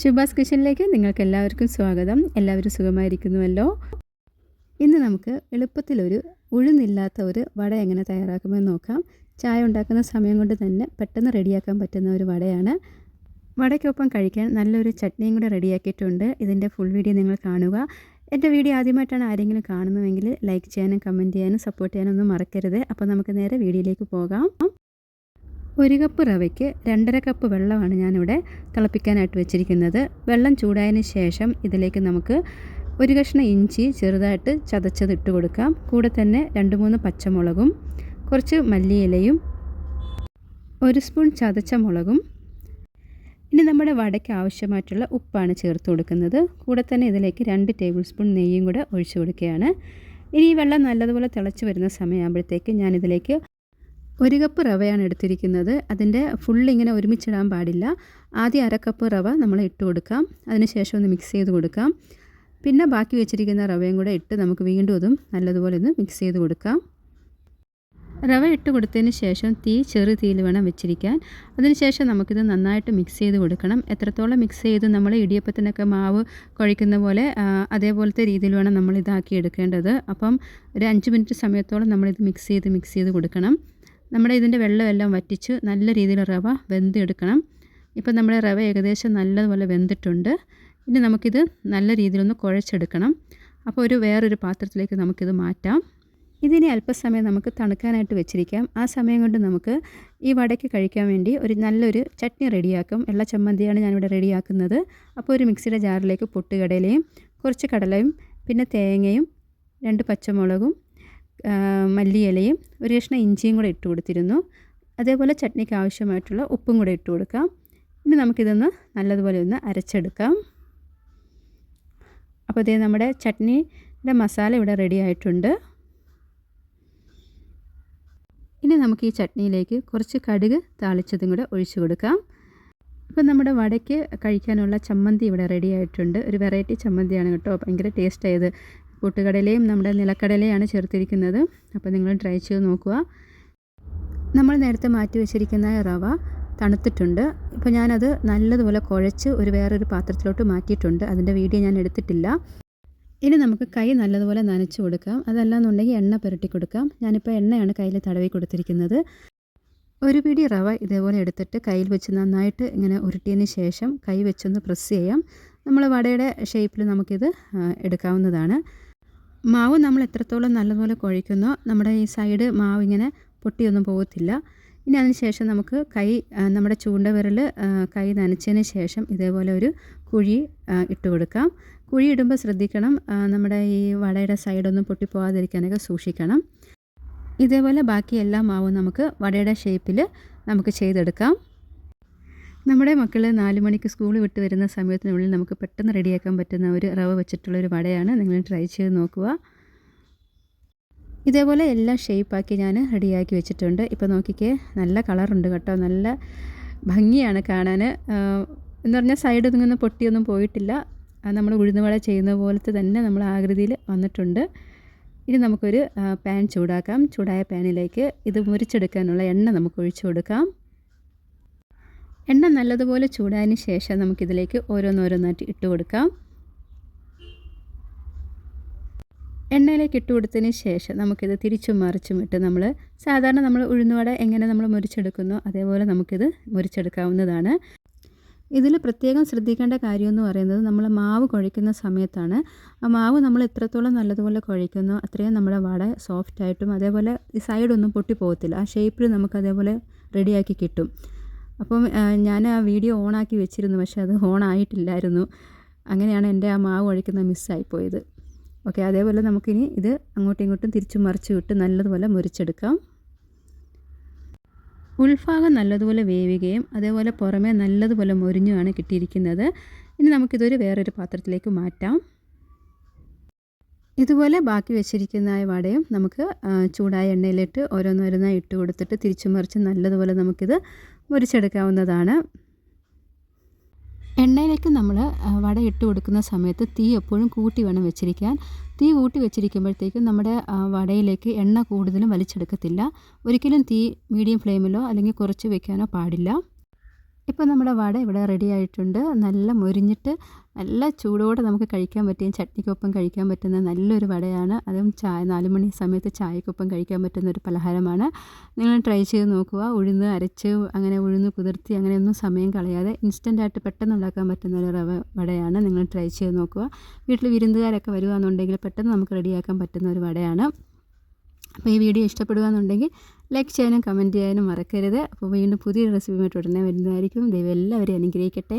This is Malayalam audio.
ശുഭാസ് കിച്ചണിലേക്ക് നിങ്ങൾക്ക് എല്ലാവർക്കും സ്വാഗതം. എല്ലാവരും സുഖമായിരിക്കുന്നുവല്ലോ? ഇന്ന് നമുക്ക് എളുപ്പത്തിലൊരു ഉഴുന്നില്ലാത്ത ഒരു വട എങ്ങനെ തയ്യാറാക്കുമെന്ന് നോക്കാം. ചായ ഉണ്ടാക്കുന്ന സമയം കൊണ്ട് തന്നെ പെട്ടെന്ന് റെഡിയാക്കാൻ പറ്റുന്ന ഒരു വടയാണ്. വടയ്ക്കൊപ്പം കഴിക്കാൻ നല്ലൊരു ചട്നിയും കൂടെ റെഡിയാക്കിയിട്ടുണ്ട്. ഇതിന്റെ ഫുൾ വീഡിയോ നിങ്ങൾ കാണുക. എന്റെ വീഡിയോ ആദ്യമായിട്ടാണ് ആരെങ്കിലും കാണുന്നതെങ്കിൽ ലൈക്ക് ചെയ്യാനും കമന്റ് ചെയ്യാനും സപ്പോർട്ട് ചെയ്യാനും ഒന്നും മറക്കരുത്. അപ്പോൾ നമുക്ക് നേരെ വീഡിയോയിലേക്ക് പോകാം. ഒരു കപ്പ് റവയ്ക്ക് രണ്ടര കപ്പ് വെള്ളമാണ് ഞാനിവിടെ തിളപ്പിക്കാനായിട്ട് വെച്ചിരിക്കുന്നത്. വെള്ളം ചൂടായതിന് ശേഷം ഇതിലേക്ക് നമുക്ക് ഒരു കഷ്ണം ഇഞ്ചി ചെറുതായിട്ട് ചതച്ചത് ഇട്ട് കൊടുക്കാം. കൂടെ തന്നെ രണ്ട് മൂന്ന് പച്ചമുളകും കുറച്ച് മല്ലിയിലയും ഒരു സ്പൂൺ ചതച്ച മുളകും. ഇനി നമ്മുടെ വടയ്ക്ക് ആവശ്യമായിട്ടുള്ള ഉപ്പാണ് ചേർത്ത് കൊടുക്കുന്നത്. കൂടെ തന്നെ ഇതിലേക്ക് രണ്ട് ടേബിൾ സ്പൂൺ നെയ്യും കൂടെ ഒഴിച്ചു കൊടുക്കുകയാണ്. ഇനി ഈ വെള്ളം നല്ലതുപോലെ തിളച്ച് വരുന്ന സമയമാകുമ്പോഴത്തേക്ക് ഞാനിതിലേക്ക് ഒരു കപ്പ് റവയാണ് എടുത്തിരിക്കുന്നത്. അതിന്റെ ഫുൾ ഇങ്ങനെ ഒരുമിച്ചിടാൻ പാടില്ല. ആദ്യം അര കപ്പ് റവ നമ്മൾ ഇട്ട് കൊടുക്കാം. അതിനുശേഷം ഒന്ന് മിക്സ് ചെയ്ത് കൊടുക്കാം. പിന്നെ ബാക്കി വെച്ചിരിക്കുന്ന റവയും കൂടെ ഇട്ട് നമുക്ക് വീണ്ടും അതും നല്ലതുപോലെ ഒന്ന് മിക്സ് ചെയ്ത് കൊടുക്കാം. റവ ഇട്ട് കൊടുത്തതിന് ശേഷം തീ ചെറു തീയിൽ വേണം വെച്ചിരിക്കാൻ. അതിനുശേഷം നമുക്കിത് നന്നായിട്ട് മിക്സ് ചെയ്ത് കൊടുക്കണം. എത്രത്തോളം മിക്സ് ചെയ്ത് നമ്മൾ ഇടിയപ്പത്തിനൊക്കെ മാവ് കുഴയ്ക്കുന്ന പോലെ അതേപോലത്തെ രീതിയിൽ വേണം നമ്മൾ ഇതാക്കി എടുക്കേണ്ടത്. അപ്പം ഒരു അഞ്ച് മിനിറ്റ് സമയത്തോളം നമ്മളിത് മിക്സ് ചെയ്ത് മിക്സ് ചെയ്ത് കൊടുക്കണം. നമ്മുടെ ഇതിന്റെ വെള്ളമെല്ലാം വറ്റിച്ച് നല്ല രീതിയിൽ റവ വെന്തെടുക്കണം. ഇപ്പം നമ്മുടെ റവ ഏകദേശം നല്ലതുപോലെ വെന്തിട്ടുണ്ട്. ഇനി നമുക്കിത് നല്ല രീതിയിലൊന്ന് കുഴച്ചെടുക്കണം. അപ്പോൾ ഒരു വേറൊരു പാത്രത്തിലേക്ക് നമുക്കിത് മാറ്റാം. ഇതിനെ അല്പസമയം നമുക്ക് തണുക്കാനായിട്ട് വെച്ചിരിക്കാം. ആ സമയം കൊണ്ട് നമുക്ക് ഈ വടയ്ക്ക് കഴിക്കാൻ വേണ്ടി ഒരു നല്ലൊരു ചട്നി റെഡിയാക്കും. എല്ലാ ചമ്മന്തിയാണ് ഞാനിവിടെ റെഡിയാക്കുന്നത്. അപ്പോൾ ഒരു മിക്സിയുടെ ജാറിലേക്ക് പൊട്ടുകടലയും കുറച്ച് കടലയും പിന്നെ തേങ്ങയും രണ്ട് പച്ചമുളകും മല്ലിയിലയും ഒരു കഷ്ണം ഇഞ്ചിയും കൂടെ ഇട്ട് കൊടുത്തിരുന്നു. അതേപോലെ ചട്നിക്ക് ആവശ്യമായിട്ടുള്ള ഉപ്പും കൂടെ ഇട്ട് കൊടുക്കാം. ഇനി നമുക്കിതൊന്ന് നല്ലതുപോലെ ഒന്ന് അരച്ചെടുക്കാം. അപ്പോൾ ഇതേ നമ്മുടെ ചട്നിയുടെ മസാല ഇവിടെ റെഡി ആയിട്ടുണ്ട്. ഇനി നമുക്ക് ഈ ചട്നിയിലേക്ക് കുറച്ച് കടുക് താളിച്ചതും കൂടെ ഒഴിച്ചു കൊടുക്കാം. ഇപ്പം നമ്മുടെ വടയ്ക്ക് കഴിക്കാനുള്ള ചമ്മന്തി ഇവിടെ റെഡി ആയിട്ടുണ്ട്. ഒരു വെറൈറ്റി ചമ്മന്തിയാണ് കേട്ടോ. ഭയങ്കര ടേസ്റ്റ് ആയത്. പൊട്ടുകടലയും നമ്മുടെ നിലക്കടലയാണ് ചേർത്തിരിക്കുന്നത്. അപ്പോൾ നിങ്ങൾ ട്രൈ ചെയ്ത് നോക്കുക. നമ്മൾ നേരത്തെ മാറ്റി വെച്ചിരിക്കുന്ന റവ തണുത്തിട്ടുണ്ട്. ഇപ്പോൾ ഞാനത് നല്ലതുപോലെ കുഴച്ച് ഒരു വേറൊരു പാത്രത്തിലോട്ട് മാറ്റിയിട്ടുണ്ട്. അതിന്റെ വീഡിയോ ഞാൻ എടുത്തിട്ടില്ല. ഇനി നമുക്ക് കൈ നല്ലതുപോലെ നനച്ച് കൊടുക്കാം. അതല്ലാന്നുണ്ടെങ്കിൽ എണ്ണ പുരട്ടി കൊടുക്കാം. ഞാനിപ്പോൾ എണ്ണയാണ് കയ്യിൽ തടവി കൊടുത്തിരിക്കുന്നത്. ഒരു പിടി റവ ഇതേപോലെ എടുത്തിട്ട് കയ്യിൽ വെച്ച് നന്നായിട്ട് ഇങ്ങനെ ഉരുട്ടിയതിന് ശേഷം കൈ വെച്ചൊന്ന് പ്രസ് ചെയ്യാം. നമ്മൾ വടയുടെ ഷേപ്പിൽ നമുക്കിത് എടുക്കാവുന്നതാണ്. മാവ് നമ്മൾ എത്രത്തോളം നല്ലതുപോലെ കുഴയ്ക്കുന്നോ നമ്മുടെ ഈ സൈഡ് മാവ് ഇങ്ങനെ പൊട്ടിയൊന്നും പോകത്തില്ല. ഇനി അതിനുശേഷം നമുക്ക് കൈ നമ്മുടെ ചൂണ്ട വിരൽ കൈ നനച്ചതിന് ശേഷം ഇതേപോലെ ഒരു കുഴി ഇട്ട് കൊടുക്കാം. കുഴി ഇടുമ്പോൾ ശ്രദ്ധിക്കണം നമ്മുടെ ഈ വടയുടെ സൈഡൊന്നും പൊട്ടിപ്പോകാതിരിക്കാനൊക്കെ സൂക്ഷിക്കണം. ഇതേപോലെ ബാക്കി എല്ലാ മാവും നമുക്ക് വടയുടെ ഷേപ്പിൽ നമുക്ക് ചെയ്തെടുക്കാം. നമ്മുടെ മക്കൾ നാല് മണിക്ക് സ്കൂൾ വിട്ട് വരുന്ന സമയത്തിനുള്ളിൽ നമുക്ക് പെട്ടെന്ന് റെഡിയാക്കാൻ പറ്റുന്ന ഒരു റവ വെച്ചിട്ടുള്ളൊരു വടയാണ് നിങ്ങൾ ട്രൈ ചെയ്ത് നോക്കുക. ഇതേപോലെ എല്ലാം ഷേപ്പാക്കി ഞാൻ റെഡിയാക്കി വെച്ചിട്ടുണ്ട്. ഇപ്പോൾ നോക്കിക്കേ നല്ല കളറുണ്ട് കേട്ടോ. നല്ല ഭംഗിയാണ് കാണാൻ എന്ന് പറഞ്ഞാൽ സൈഡ് ഒന്നും പൊട്ടിയൊന്നും പോയിട്ടില്ല. നമ്മൾ ഉഴുന്നുവട ചെയ്യുന്ന പോലത്തെ തന്നെ നമ്മൾ ആകൃതിയിൽ വന്നിട്ടുണ്ട്. ഇനി നമുക്കൊരു പാൻ ചൂടാക്കാം. ചൂടായ പാനിലേക്ക് ഇത് മുരിച്ചെടുക്കാനുള്ള എണ്ണ നമുക്ക് ഒഴിച്ചു കൊടുക്കാം. എണ്ണ നല്ലതുപോലെ ചൂടായതിന് ശേഷം നമുക്കിതിലേക്ക് ഓരോന്നോരോന്നായിട്ട് ഇട്ട് കൊടുക്കാം. എണ്ണയിലേക്ക് ഇട്ട് കൊടുത്തതിന് ശേഷം നമുക്കിത് തിരിച്ചും മറിച്ചും ഇട്ട് നമ്മൾ സാധാരണ നമ്മൾ ഉഴുന്നുവട എങ്ങനെ നമ്മൾ മുരിച്ചെടുക്കുന്നോ അതേപോലെ നമുക്കിത് മുരിച്ചെടുക്കാവുന്നതാണ് ഇതിൽ പ്രത്യേകം ശ്രദ്ധിക്കേണ്ട കാര്യം എന്ന് പറയുന്നത് നമ്മൾ മാവ് കുഴയ്ക്കുന്ന സമയത്താണ്. ആ മാവ് നമ്മൾ എത്രത്തോളം നല്ലതുപോലെ കുഴയ്ക്കുന്നോ അത്രയും നമ്മുടെ വട സോഫ്റ്റായിട്ടും അതേപോലെ ഈ സൈഡൊന്നും പൊട്ടിപ്പോകത്തില്ല. ആ ഷേപ്പിൽ നമുക്ക് അതേപോലെ റെഡിയാക്കി കിട്ടും. അപ്പം ഞാൻ ആ വീഡിയോ ഓണാക്കി വെച്ചിരുന്നു. പക്ഷേ അത് ഓൺ ആയിട്ടില്ലായിരുന്നു അങ്ങനെയാണ് എന്റെ ആ മാവ് കുഴയ്ക്കുന്ന മിസ്സായിപ്പോയത് ഓക്കെ അതേപോലെ നമുക്കിനി ഇത് അങ്ങോട്ടും ഇങ്ങോട്ടും തിരിച്ചു മറിച്ച് വിട്ട് നല്ലതുപോലെ മുരിച്ചെടുക്കാം. ഉൾഭാഗം നല്ലതുപോലെ വേവുകയും അതേപോലെ പുറമേ നല്ലതുപോലെ മൊരിഞ്ഞുമാണ് കിട്ടിയിരിക്കുന്നത്. ഇനി നമുക്കിതൊരു വേറൊരു പാത്രത്തിലേക്ക് മാറ്റാം. ഇതുപോലെ ബാക്കി വെച്ചിരിക്കുന്ന വടയും നമുക്ക് ചൂടായ എണ്ണയിലിട്ട് ഓരോന്നോരോന്നായി ഇട്ട് കൊടുത്തിട്ട് തിരിച്ചു മറിച്ച് നല്ലതുപോലെ നമുക്കിത് മുരിച്ചെടുക്കാവുന്നതാണ്. എണ്ണയിലേക്ക് നമ്മൾ വട ഇട്ട് കൊടുക്കുന്ന സമയത്ത് തീ എപ്പോഴും കൂട്ടി വേണം വെച്ചിരിക്കാൻ. തീ കൂട്ടി വെച്ചിരിക്കുമ്പോഴത്തേക്കും നമ്മുടെ വടയിലേക്ക് എണ്ണ കൂടുതലും വലിച്ചെടുക്കത്തില്ല. ഒരിക്കലും തീ മീഡിയം ഫ്ലെയിമിലോ അല്ലെങ്കിൽ കുറച്ച് വെക്കാനോ പാടില്ല. ഇപ്പോൾ നമ്മുടെ വട ഇവിടെ റെഡി ആയിട്ടുണ്ട്. നല്ല മൊരിഞ്ഞിട്ട് നല്ല ചൂടോടെ നമുക്ക് കഴിക്കാൻ പറ്റിയ ചട്നിക്കൊപ്പം കഴിക്കാൻ പറ്റുന്ന നല്ലൊരു വടയാണ്. അതും ചായ നാല് മണി സമയത്ത് ചായക്കൊപ്പം കഴിക്കാൻ പറ്റുന്ന ഒരു പലഹാരമാണ്. നിങ്ങൾ ട്രൈ ചെയ്ത് നോക്കുക. ഉഴുന്ന് അരച്ച് അങ്ങനെ ഉഴുന്ന് കുതിർത്തി അങ്ങനെയൊന്നും സമയം കളയാതെ ഇൻസ്റ്റന്റായിട്ട് പെട്ടെന്ന് ഉണ്ടാക്കാൻ പറ്റുന്ന ഒരു റവ വടയാണ് നിങ്ങൾ ട്രൈ ചെയ്ത് നോക്കുക. വീട്ടിൽ വിരുന്നുകാരൊക്കെ വരുവാണെന്നുണ്ടെങ്കിൽ പെട്ടെന്ന് നമുക്ക് റെഡിയാക്കാൻ പറ്റുന്ന ഒരു വടയാണ്. അപ്പോൾ ഈ വീഡിയോ ഇഷ്ടപ്പെടുകയെന്നുണ്ടെങ്കിൽ ലൈക്ക് ചെയ്യാനും കമന്റ് ചെയ്യാനും മറക്കരുത്. അപ്പോൾ വീണ്ടും പുതിയൊരു റെസിപ്പിയുമായിട്ട് ഉടനെ വരുന്നതായിരിക്കും. ദൈവം എല്ലാവരെയും അനുഗ്രഹിക്കട്ടെ.